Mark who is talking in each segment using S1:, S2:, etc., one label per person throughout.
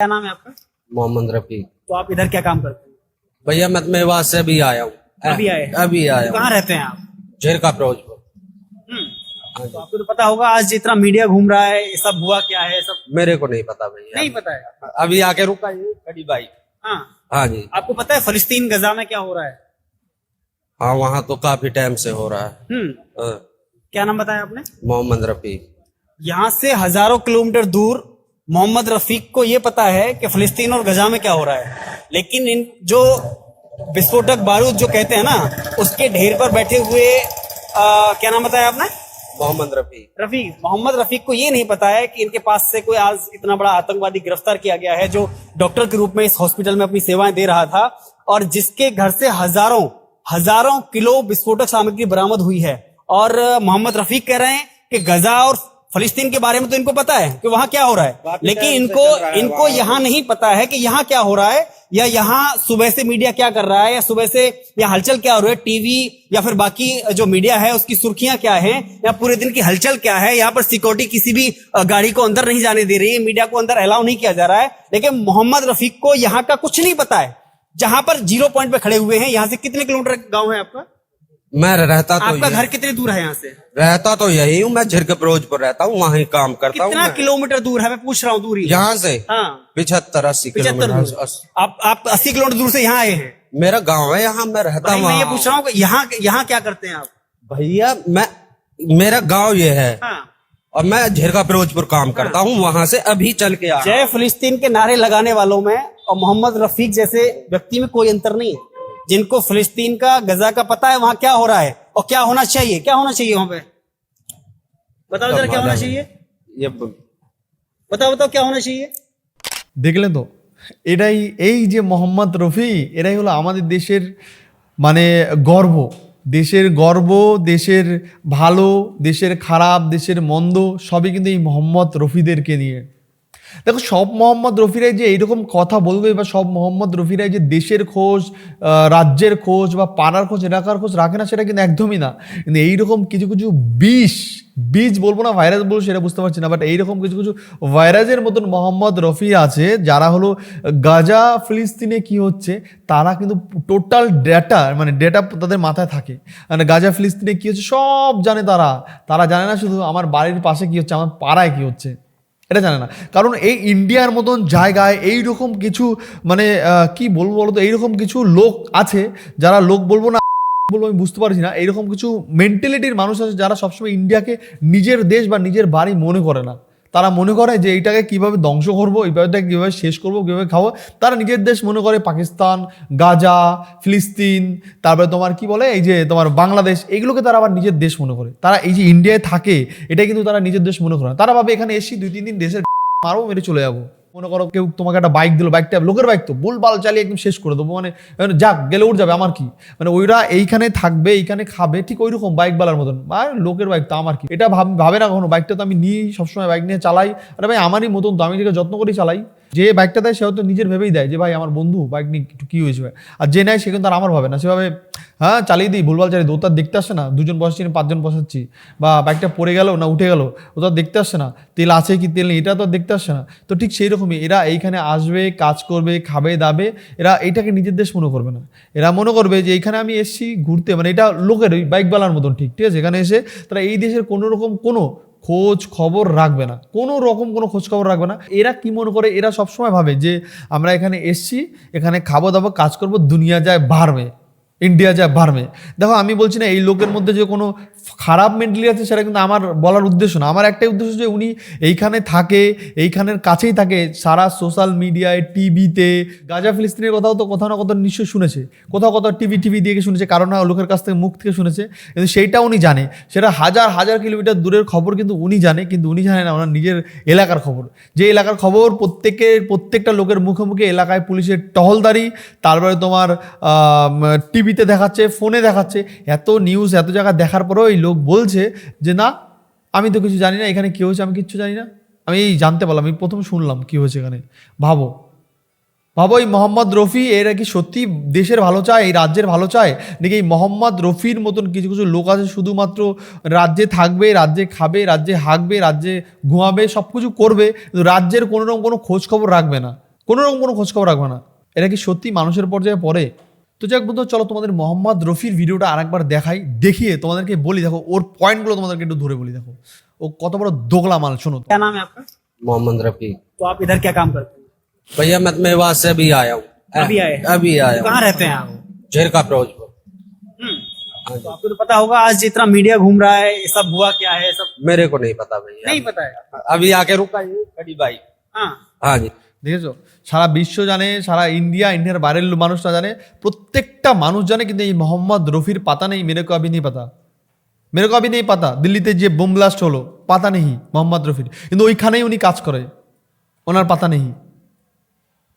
S1: क्या नाम है आपका?
S2: मोहम्मद रफी
S1: तो आप इधर क्या काम करते हैं?
S2: भैया मैं मेवात से अभी आया हूँ।
S1: अभी आए?
S2: अभी आया
S1: कहाँ रहते हैं आप?
S2: झिरका फिरोजपुर।
S1: हम्म,
S2: हाँ
S1: तो आपको तो पता होगा आज जितना मीडिया घूम रहा है ये सब हुआ क्या है सब?
S2: मेरे को नहीं पता भैया।
S1: नहीं पता है
S2: अभी आके रुका ये खड़ी बाइक
S1: हाँ।
S2: हाँ जी।
S1: आपको पता है फलस्तीन गजा में क्या हो रहा है?
S2: हाँ वहाँ तो काफ़ी टाइम से हो रहा है।
S1: हम्म।
S2: हाँ,
S1: क्या नाम बताया आपने?
S2: मोहम्मद रफी
S1: यहाँ से हज़ारों किलोमीटर दूर मोहम्मद रफीक को ये पता है कि फलस्तीन और गजा में क्या हो रहा है। लेकिन इन जो विस्फोटक बारूद जो कहते हैं ना उसके ढेर पर बैठे हुए आ, क्या नाम बताया आपने?
S2: मोहम्मद रफी
S1: रफीक। मोहम्मद रफीक को ये नहीं पता है कि इनके पास से कोई आज इतना बड़ा आतंकवादी गिरफ़्तार किया गया है जो डॉक्टर के रूप में इस हॉस्पिटल में अपनी सेवाएँ दे रहा था और जिसके घर से हज़ारों हज़ारों किलो विस्फोटक सामग्री बरामद हुई है। और मोहम्मद रफीक कह रहे हैं कि गजा और फलस्तीन के बारे में तो इनको पता है कि वहाँ क्या हो रहा है। लेकिन इनको इनको यहाँ नहीं पता है कि यहाँ क्या हो रहा है या यहाँ सुबह से मीडिया क्या कर रहा है या सुबह से या हलचल क्या हो रही है टीवी या फिर बाकी जो मीडिया है उसकी सुर्खियाँ क्या है या पूरे दिन की हलचल क्या है यहाँ पर सिक्योरिटी किसी भी गाड़ी को अंदर नहीं जाने दे रही है मीडिया को अंदर अलाउ नहीं किया जा रहा है लेकिन मोहम्मद रफीक को यहाँ का कुछ नहीं पता है। जहाँ पर ज़ीरो पॉइंट पे खड़े हुए हैं यहाँ से कितने किलोमीटर गाँव है आपका?
S2: मैं रहता तो
S1: आपका घर कितने दूर है यहाँ से?
S2: रहता तो यही हूँ मैं झिरका फिरोजपुर रहता हूँ वहाँ काम करता हूँ
S1: कितना किलोमीटर दूर है? मैं पूछ रहा हूँ दूरी।
S2: यहाँ से?
S1: हाँ।
S2: पिछहत्तर अस्सी किलोमीटर
S1: आप आप अस्सी किलोमीटर दूर से यहाँ आए हैं?
S2: मेरा गाँव है यहाँ मैं रहता हूँ
S1: ये पूछ रहा हूँ यहाँ यहाँ क्या करते हैं आप?
S2: भैया मैं मेरा गाँव ये है।
S1: हाँ।
S2: और मैं झिरका फिरोजपुर काम करता हूँ वहाँ से अभी चल के आया
S1: जय फिलिस्तीन के नारे लगाने वालों में और मोहम्मद रफीक जैसे व्यक्ति में कोई अंतर नहीं है। जिनको फिलिस्तीन का गजा का पता है वहां क्या हो रहा है और क्या होना चाहिए क्या होना चाहिए वहां पे बताओ जरा क्या होना चाहिए
S2: ये
S1: बताओ बताओ क्या होना चाहिए
S3: দেখলেন তো এটাই এই যে মোহাম্মদ রফি এরাই হলো আমাদের দেশের মানে গর্ব দেশের গর্ব দেশের ভালো দেশের খারাপ দেশের মন্দ সবই কিন্তু এই মোহাম্মদ রফিদেরকে নিয়ে দেখো সব মোহাম্মদ রফিরাই যে এইরকম কথা বলবে বা সব মোহাম্মদ রফিরাই যে দেশের খোঁজ রাজ্যের খোঁজ বা পাড়ার খোঁজ, এলাকার খোঁজ রাখে না, সেটা কিন্তু একদমই না। কিন্তু এইরকম কিছু কিছু বিষ বীজ বলব না ভাইরাস বলব সেটা বুঝতে পারছি না বাট এইরকম কিছু কিছু ভাইরাসের মতন মোহাম্মদ রফি আছে, যারা হলো গাজা, ফিলিস্তিনে কি হচ্ছে, তারা কিন্তু টোটাল ডেটা মানে ডেটা তাদের মাথায় থাকে। মানে গাজা, ফিলিস্তিনে কি হচ্ছে, সব জানে তারা। তারা জানে না শুধু আমার বাড়ির পাশে কি হচ্ছে, আমার পাড়ায় কি হচ্ছে। এটা জানে না। কারণ এই ইন্ডিয়ার মতন জায়গায় এই রকম কিছু মানে কি বলব বলতো, এইরকম কিছু লোক আছে, যারা লোক বলব না, বলব আমি বুঝতে পারছি না, এইরকম কিছু মেন্টালিটির মানুষ আছে যারা সবসময় ইন্ডিয়াকে নিজের দেশ বা নিজের বাড়ি মনে করে না। তারা মনে করে যে এইটাকে কীভাবে ধ্বংস করব এইভাবে কীভাবে শেষ করব, কীভাবে খাব। তারা নিজের দেশ মনে করে পাকিস্তান, গাজা, ফিলিস্তিন, তারপরে তোমার কি বলে, এই যে তোমার বাংলাদেশ এগুলোকে তারা আবার নিজের দেশ মনে করে। তারা এই যে ইন্ডিয়ায় থাকে এটা কিন্তু তারা নিজের দেশ মনে করে না। তারা ভাবে এখানে এসি দুই, তিন দিন দেশের মারবো, মেরে চলে যাব। মনে করো কেউ তোমাকে একটা বাইক দিল বাইকটা লোকের বাইক তো বুল বাল চালিয়ে একদম শেষ করে দেবো মানে মানে যাক, গেলে উঠ যাবে, আমার কি? মানে ওইরা এইখানে থাকবে, এইখানে খাবে, ঠিক ওই রকম বাইক বালার মতন। আর লোকের বাইক তো আমার কি? এটা ভাব না কখনো বাইকটা তো আমি নিই সবসময় বাইক নিয়ে চালাই। আরে ভাই, আমারই মতন তো, আমি এটাকে যত্ন করেই চালাই। যে বাইকটা দেয় সে হয়তো নিজের ভেবেই দেয় যে, ভাই, আমার বন্ধু বাইক নিয়ে একটু কী হয়েছে আর যে নেয়, সে কিন্তু আর আমার ভাবে না। সেভাবে হ্যাঁ চালিয়ে দিই, ভুলভাল চালিয়ে দিই ও তার দেখতে আসছে না। দুজন বসাচ্ছি না পাঁচজন বসাচ্ছি। বা বাইকটা পড়ে গেল না উঠে গেল ও তো আর দেখতে আসছে না। তেল আছে কি তেল নেই, এটা তো দেখতে আসছে না। তো ঠিক সেই রকমই এরা এইখানে আসবে, কাজ করবে, খাবে, দাবে, এরা এটাকে নিজের দেশ মনে করবে না। এরা মনে করবে যে এইখানে আমি এসেছি ঘুরতে মানে এটা লোকের ওই বাইকওয়ালার মতন, ঠিক ঠিক আছে? এখানে এসে তারা এই দেশের কোনো রকম কোনো খোঁজ খবর রাখবে না। কোনো রকম কোনো খোঁজ খবর রাখবে না। এরা কি মনে করে, এরা সবসময় ভাবে যে আমরা এখানে এসছি, এখানে খাব, দাবো, কাজ করব, দুনিয়া যায় বাড়বে। ইন্ডিয়া যা বাড়বে। দেখো আমি বলছি না এই লোকের মধ্যে যে কোনো খারাপ মেন্টালি আছে সেটা কিন্তু আমার বলার উদ্দেশ্য না। আমার একটাই উদ্দেশ্য যে উনি এইখানে থাকে, এইখানের কাছেই থাকে। সারা সোশ্যাল মিডিয়ায় টিভিতে গাজা ফিলিস্তিনের কথাও তো কোথাও না কোথাও নিশ্চয়ই শুনেছে। কোথাও কোথাও টিভি টিভি দিয়ে শুনেছে কারণ না লোকের কাছ থেকে মুখ থেকে শুনেছে। কিন্তু সেইটা উনি জানে। সেটা হাজার হাজার কিলোমিটার দূরের খবর কিন্তু উনি জানে, কিন্তু উনি জানে না ওনার নিজের এলাকার খবর। যে এলাকার খবর প্রত্যেকের প্রত্যেকটা লোকের মুখে মুখে এলাকায় পুলিশের টহলদারি, তারপরে তোমার টিভিতে দেখাচ্ছে ফোনে দেখাচ্ছে। এত নিউজ এত জায়গা দেখার পরেও এই লোক বলছে যে, না, আমি তো কিছু জানি না, এখানে কী হয়েছে আমি কিচ্ছু জানি না। আমি এই জানতে পারলাম, আমি প্রথম শুনলাম কী হয়েছে এখানে। ভাবো। ভাবো, এই মোহাম্মদ রফি, এরা কি সত্যি দেশের ভালো চায়, এই রাজ্যের ভালো চায়? নাকি এই মোহাম্মদ রফির মতন কিছু কিছু লোক আছে শুধুমাত্র রাজ্যে থাকবে, রাজ্যে খাবে, রাজ্যে হাঁকবে, রাজ্যে ঘুমাবে সব কিছু করবে, কিন্তু রাজ্যের কোনো রকম কোনো খোঁজখবর রাখবে না? কোনো রকম কোনো খোঁজখবর রাখবে না। এটা কি সত্যি মানুষের পর্যায়ে পড়ে? তো যাক বন্ধু চলো তোমাদের মোহাম্মদ রফির ভিডিওটা আরেকবার দেখাই দেখিয়ে তোমাদেরকে বলি দেখো ওর পয়েন্টগুলো তোমাদেরকে একটু ধরে বলি দেখো ও কত বড় দোগলা মাল শোনো
S1: क्या नाम है आपका
S2: मोहम्मद रफी
S1: तो आप इधर क्या काम करते हैं
S2: भैया मैं मेवात से अभी आया हूँ
S1: अभी आए हैं?
S2: अभी आया हूँ
S1: कहाँ रहते हैं आप
S2: झेरका फिरोजपुर
S1: तो आपको तो पता होगा आज जितना मीडिया घूम रहा है ये सब हुआ क्या है सब
S2: मेरे को नहीं पता भैया
S1: नहीं पता है
S2: अभी आके रुका ये खड़ी बाइक
S1: हाँ
S2: हाँ जी
S3: দেখেছ? সারা বিশ্ব জানে, সারা ইন্ডিয়া, ইন্ডিয়ার বাইরের মানুষরা জানে, প্রত্যেকটা মানুষ জানে কিন্তু এই মোহাম্মদ রফির পাতা নেই মেরে কো নেই পাতা। মেরে কো নেই পাতা। দিল্লিতে যে বোম ব্লাস্ট হলো, পাতা নেই মোহাম্মদ রফির। কিন্তু ওইখানেই উনি কাজ করে। ওনার পাতা নেই।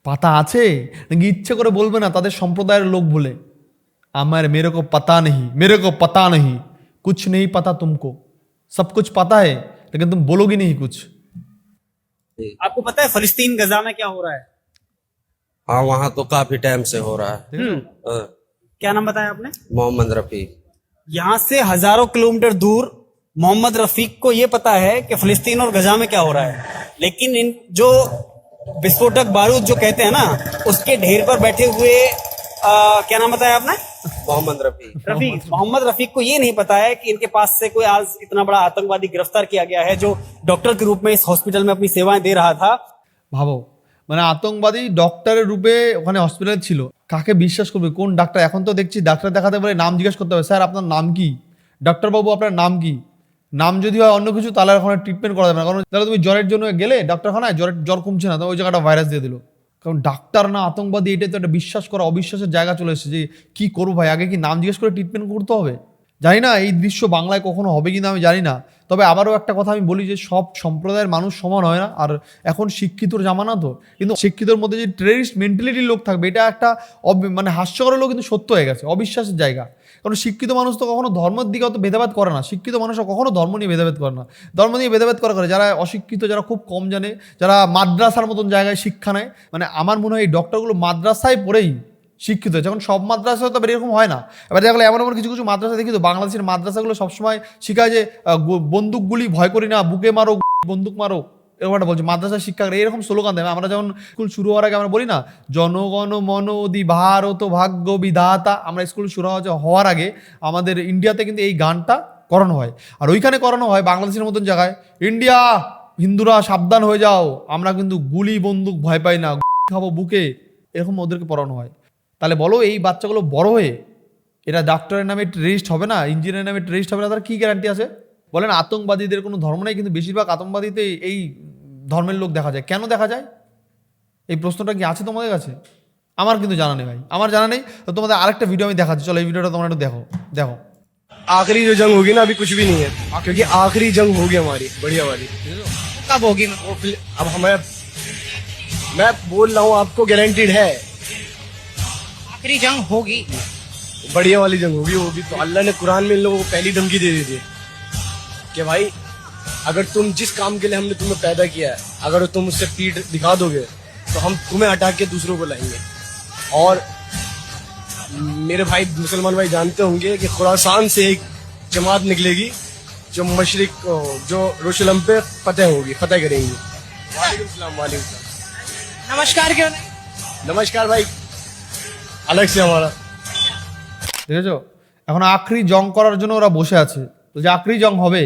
S3: পাতা আছে, নাকি ইচ্ছে করে বলবে না, তাদের সম্প্রদায়ের লোক বলে আমার মেরে কো পাতা নেই মেরে কো পাতা নেই। কুছ নেই পাতা তুমকো। সব কুছ পাতা হে, লেকিন তুম বলোগি নেই কুছ।
S1: आपको पता है फलस्तीन गजा में क्या हो रहा है?
S2: हाँ वहाँ तो काफ़ी टाइम से हो रहा है।
S1: हम्म,
S2: हाँ,
S1: क्या नाम बताया आपने?
S2: मोहम्मद रफीक।
S1: यहाँ से हज़ारों किलोमीटर दूर मोहम्मद रफीक को ये पता है कि फलस्तीन और गजा में क्या हो रहा है। लेकिन इन जो विस्फोटक बारूद जो कहते हैं ना उसके ढेर पर बैठे हुए आ, क्या नाम बताया आपने?
S2: मोहम्मद रफी
S1: रफीक मोहम्मद रफीक को ये नहीं पता है कि इनके पास से कोई आज इतना बड़ा आतंकवादी गिरफ्तार किया गया है जो डॉक्टर के रूप में इस हॉस्पिटल में अपनी सेवाएं दे रहा था
S3: ভাবো মানে আতঙ্কবাদী ডক্টরের রূপে ওখানে হসপিটালে ছিল কাকে বিশ্বাস করবে কোন ডাক্তার এখন তো দেখছি ডাক্তার দেখাতে বলে নাম জিজ্ঞেস করতে হবে স্যার আপনার নাম কি ডাক্তারবাবু আপনার নাম কি নাম যদি হয় অন্য কিছু তাহলে ওখানে ট্রিটমেন্ট করা যাবে না কারণ তাহলে তুমি জ্বরের জন্য গেলে ডাক্তারখানায় জ্বরের জ্বর কমছে না তো ওই জায়গাটা ভাইরাস দিয়ে দিল কারণ ডাক্তার না, আতঙ্কবাদী এটা তো একটা বিশ্বাস করা, অবিশ্বাসের জায়গা চলে এসেছে যে কী করব ভাই? আগে কি নাম জিজ্ঞেস করে ট্রিটমেন্ট করতে হবে? জানি না এই দৃশ্য বাংলায় কখনো হবে কিনা আমি জানি না। তবে আবারও একটা কথা আমি বলি যে, সব সম্প্রদায়ের মানুষ সমান হয় না। আর এখন শিক্ষিতর জামানা তো। কিন্তু শিক্ষিতর মধ্যে যে টেরিস্ট মেন্টালিটির লোক থাকবে, এটা একটা মানে হাস্যকর হলেও কিন্তু সত্য হয়ে গেছে। অবিশ্বাসের জায়গা। কারণ শিক্ষিত মানুষ তো কখনো ধর্মের দিকে অত ভেদাভেদ করে না। শিক্ষিত মানুষরা কখনো ধর্ম নিয়ে ভেদাভেদ করে না। ধর্ম নিয়ে ভেদাভেদ করা করে যারা অশিক্ষিত, যারা খুব কম জানে, যারা মাদ্রাসার মতন জায়গায় শিক্ষা নেয় মানে আমার মনে হয় এই ডক্টরগুলো মাদ্রাসায় পড়েই শিক্ষিত, যখন সব মাদ্রাসায় তো আবার এরকম হয় না। এবার দেখলে এমন এমন কিছু কিছু মাদ্রাসা দেখি তো, বাংলাদেশের মাদ্রাসাগুলো সবসময় শেখায় যে বন্দুকগুলি ভয় করি না, বুকে মারো বন্দুক মারো, এরকম একটা বলছে। মাদ্রাসা শিক্ষা এরকম স্লোগান দেবে আমরা যেমন স্কুল শুরু হওয়ার আগে আমরা বলি না, জনগণ মন অধি ভারত ভাগ্য বিধাতা। আমরা স্কুল শুরু হওয়া হওয়ার আগে আমাদের ইন্ডিয়াতে কিন্তু এই গানটা করানো হয়। আর ওইখানে করানো হয় বাংলাদেশের মতন জায়গায়, ইন্ডিয়া, হিন্দুরা সাবধান হয়ে যাও, আমরা কিন্তু গুলি, বন্দুক ভয় পাই না খাব বুকে। এরকম ওদেরকে পড়ানো হয়। তাহলে বলো এই বাচ্চাগুলো বড় হয়ে এরা ডাক্তারের নামে রেজিস্ট হবে না ইঞ্জিনিয়ারের নামে রেজিস্ট হবে না তার কী গ্যারান্টি আছে বলেন আতঙ্কবাদীদের কোনো ধর্ম নেই কিন্তু বেশিরভাগ আতঙ্কবাদীতে এই ধর্মের লোক দেখা যায় কেন দেখা যায় এই প্রশ্নটা কি আছে তোমাদের কাছে আমার কিন্তু জানা নেই ভাই আমার জানা নেই তো তোমাদের আরেকটা ভিডিও আমি দেখাচ্ছি চলো এই ভিডিওটা তোমরা একটু দেখো দেখো
S4: आखिरी जो जंग होगी ना अभी कुछ भी नहीं है क्योंकि आखिरी जंग होगी हमारी बढ़िया वाली
S5: कब होगी
S4: वो फिल- अब हमें मैं बोल रहा हूँ आपको गारंटीड है
S5: आखिरी जंग होगी।
S4: बढ़िया वाली जंग होगी होगी तो। अल्लाह ने कुरान में इन लोगों को पहली धमकी दे दी थी कि भाई अगर तुम जिस काम के लिए हमने तुम्हें पैदा किया है अगर तुम उससे पीठ दिखा दोगे तो हम तुम्हें हटा के दूसरों को लाएँगे। और मेरे भाई मुसलमान भाई जानते होंगे कि खुरासान से एक जमात निकलेगी जो मशरक जो रोशलम पे फतेह होगी फतेह करेंगी। वालेकुम सलाम वालेकुम
S5: नमस्कार क्यों
S4: नमस्कार भाई। আলেক্সি আমার
S3: দেখেছ? এখন আখরি জং করার জন্য ওরা বসে আছে। তো যে আখরি জং হবে,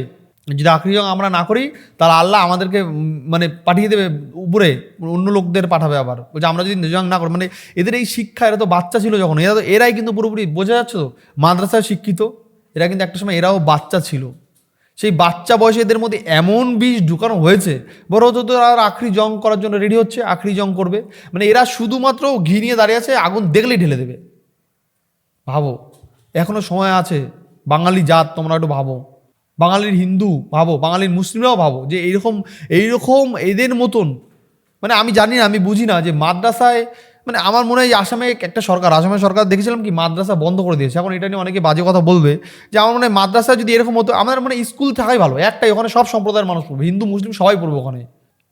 S3: যদি আখরি জং আমরা না করি, তাহলে আল্লাহ আমাদেরকে মানে পাঠিয়ে দেবে উপরে, অন্য লোকদের পাঠাবে আবার। বলছে আমরা যদি জং না করি মানে এদের এই শিক্ষা, এরা তো বাচ্চা ছিল যখন। এরা তো, এরাই কিন্তু পুরোপুরি বোঝা যাচ্ছে তো, মাদ্রাসায় শিক্ষিত। এরা কিন্তু একটা সময় এরাও বাচ্চা ছিল। সেই বাচ্চা বয়সে এদের মধ্যে এমন বীজ ঢুকানো হয়েছে বড় তো আর আখরি জং করার জন্য রেডি হচ্ছে আখরি জং করবে। মানে এরা শুধুমাত্র ঘি নিয়ে দাঁড়িয়ে আছে, আগুন দেখলেই ঢেলে দেবে। ভাবো, এখনও সময় আছে, বাঙালি জাত তোমরা একটু ভাবো। বাঙালির হিন্দু ভাবো, বাঙালির মুসলিমরাও ভাবো যে এইরকম এইরকম এদের মতন। মানে আমি জানি না, আমি বুঝি না যে মাদ্রাসায় মানে আমার মনে হয় আসামে একটা সরকার, আসামের সরকার দেখেছিলাম কি মাদ্রাসা বন্ধ করে দিয়েছে। এখন এটা নিয়ে অনেকে বাজে কথা বলবে যে আমার মনে হয় মাদ্রাসায় যদি এরকম হতো, আমার মানে স্কুল থাকাই ভালো। একটাই, ওখানে সব সম্প্রদায়ের মানুষ পড়বে। হিন্দু, মুসলিম সবাই পড়বে ওখানে।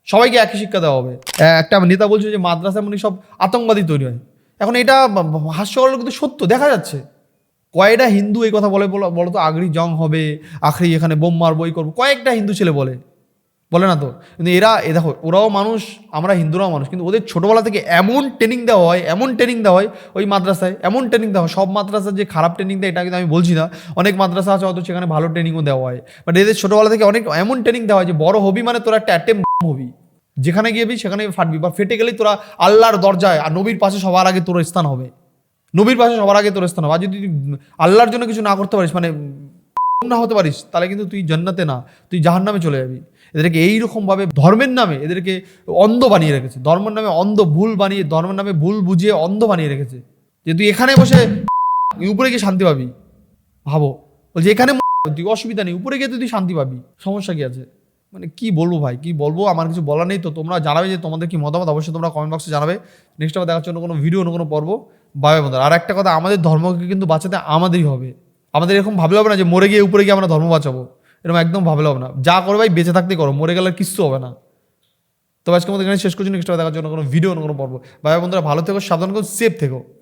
S3: সবাইকে একই শিক্ষা দেওয়া হবে। একটা নেতা বলছে যে মাদ্রাসা মানে সব আতঙ্কবাদী তৈরি হয়। এখন এটা হাস্যকর কিন্তু সত্য, দেখা যাচ্ছে। কয়েকটা হিন্দু এই কথা বলে বলো বলো তো আখরি জং হবে, আখরি এখানে বোম মারবো, এই করব। কয়েকটা হিন্দু ছেলে বলে। বলে না তো? কিন্তু এরা, এ দেখো, ওরাও মানুষ, আমরা হিন্দুরাও মানুষ, কিন্তু ওদের ছোটোবেলা থেকে এমন ট্রেনিং দেওয়া হয়, এমন ট্রেনিং দেওয়া হয় ওই মাদ্রাসায়, এমন ট্রেনিং দেওয়া হয়, সব মাদ্রাসার যে খারাপ ট্রেনিং দেয়, এটা কিন্তু আমি বলছি না, অনেক মাদ্রাসা আছে হয়তো সেখানে ভালো ট্রেনিংও দেওয়া হয়। বাট এদের ছোটোবেলা থেকে অনেক, এমন ট্রেনিং দেওয়া হয় যে বড় হবি মানে তোরা একটা অ্যাটেম হবি। যেখানে গিয়েবি সেখানে ফাটবি। বা ফেটে গেলেই তোরা আল্লাহর দরজায়, আর নবীর পাশে সবার আগে তোর স্থান হবে। নবীর পাশে সবার আগে তোর স্থান হবে। আর যদি আল্লাহর জন্য কিছু না করতে পারিস মানে না হতে পারিস, তাহলে কিন্তু তুই জান্নাতে না, তুই জাহান্নামে চলে যাবি। এদেরকে এইরকমভাবে ধর্মের নামে এদেরকে অন্ধ বানিয়ে রেখেছে। ধর্মের নামে অন্ধ ভুল বানিয়ে, ধর্মের নামে ভুল বুঝিয়ে অন্ধ বানিয়ে রেখেছে। যে তুই এখানে বসে উপরে গিয়ে শান্তি পাবি। ভাবো, বলছে এখানে তুই অসুবিধা নেই, উপরে গিয়ে তুই শান্তি পাবি। সমস্যা কি আছে? মানে কি বলব ভাই, কি বলব? আমার কিছু বলার নেই, তো তোমরা জানাবে যে তোমাদের কি মতামত, অবশ্যই তোমরা কমেন্ট বক্সে জানাবে। নেক্সট আবার দেখার জন্য কোনো ভিডিও অন্য কোনো পর্ব বাই বন্ধুরা। আর একটা কথা, আমাদের ধর্মকে কিন্তু বাঁচাতে আমাদেরই হবে। আমাদের এরকম ভাবলে হবে না যে মরে গিয়ে উপরে গিয়ে আমরা ধর্ম বাঁচাবো। এরকম একদম ভাবলে হবে না। যা করো ভাই বেঁচে থাকতে করো। মরে গেলে কিচ্ছু হবে না। তো আজকে আমাদের এখানে শেষ করছি। নেক্সট দেখার জন্য কোনো ভিডিও কোনো পর্ব। ভাই বন্ধুরা, ভালো থেকো, সাবধান করো সেফ থেকো।